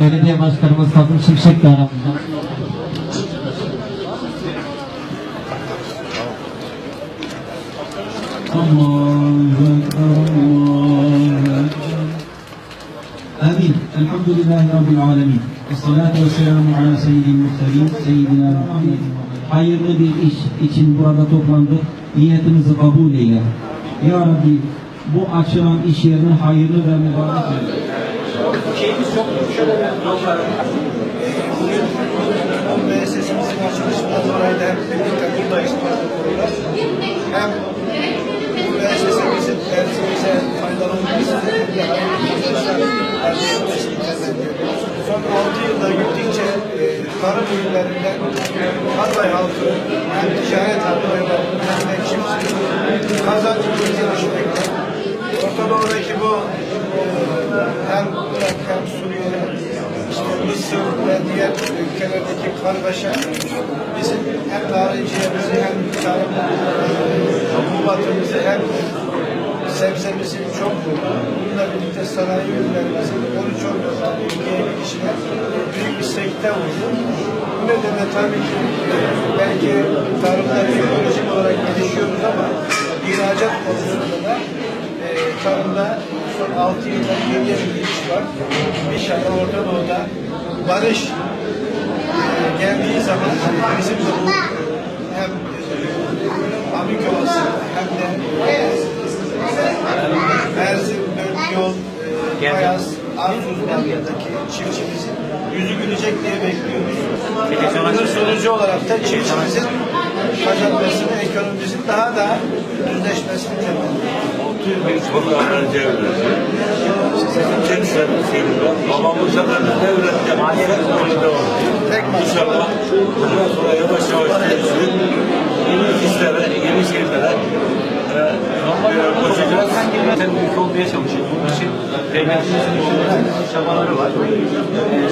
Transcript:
Belediye Başkanımız Fazıl Şimşek de aramızda. Amin. Elhamdülillahi Rabbil Alemin. Esselatu vesselamu ala seyyidil murselin, seyyidina Muhammed. Hayırlı bir iş için burada toplandık. Niyetimizi kabul eyle. Ya Rabbi bu açılan iş yerini hayırlı ve mübarek eyle. Şeyimiz çok şöyle bir. Bugün müessesemizin açılışından dolayı da hep birlikte buradayız protokoller. Hem müessesemizin dersimize faydalı olması hem de hayırlı. Son 6 yılda gittikçe e, tarım ürünlerinden Hatay halkı hem ticaret haklarıyla hem de çiftçilik kazancımızı düşmekte. Orta Doğu'daki bu e, hem kargaşa bizim hem tarihçiyemizi hem tarım hububatımızı hem sebzemizi çok. Bununla birlikte sanayi ürünlerimizin 13-14 ülkeye gidişine büyük bir sekte vurdu. Bu nedenle tabii ki belki tarımda teknolojik olarak gelişiyoruz ama ihracat konusunda da e, tarımda son 6 yılda geriye bir gidiş var. İnşallah Orta Doğu'da barış geldiği zaman bizim de bu hem e, Amikovası hem de Erzin, Dönüyol, e, Kayas, Arzuz bölgedeki çiftçimizin yüzü gülecek diye bekliyoruz. Bunun sonucu olarak da çiftçimizin kazanmasını, ekonomimizin daha da düzleşmesini temenni ediyoruz. Çocukların devleti. Tek sevgisiyle babamız seferinde devlette maliyet konusunda var. Tek İnşallah bundan sonra yavaş yavaş değişir. Yeni işlere, yeni şeylere e, e, koşacağız. Sen büyük olmaya çalışıyor. Bunun için devletimizin çabaları var. Tamam.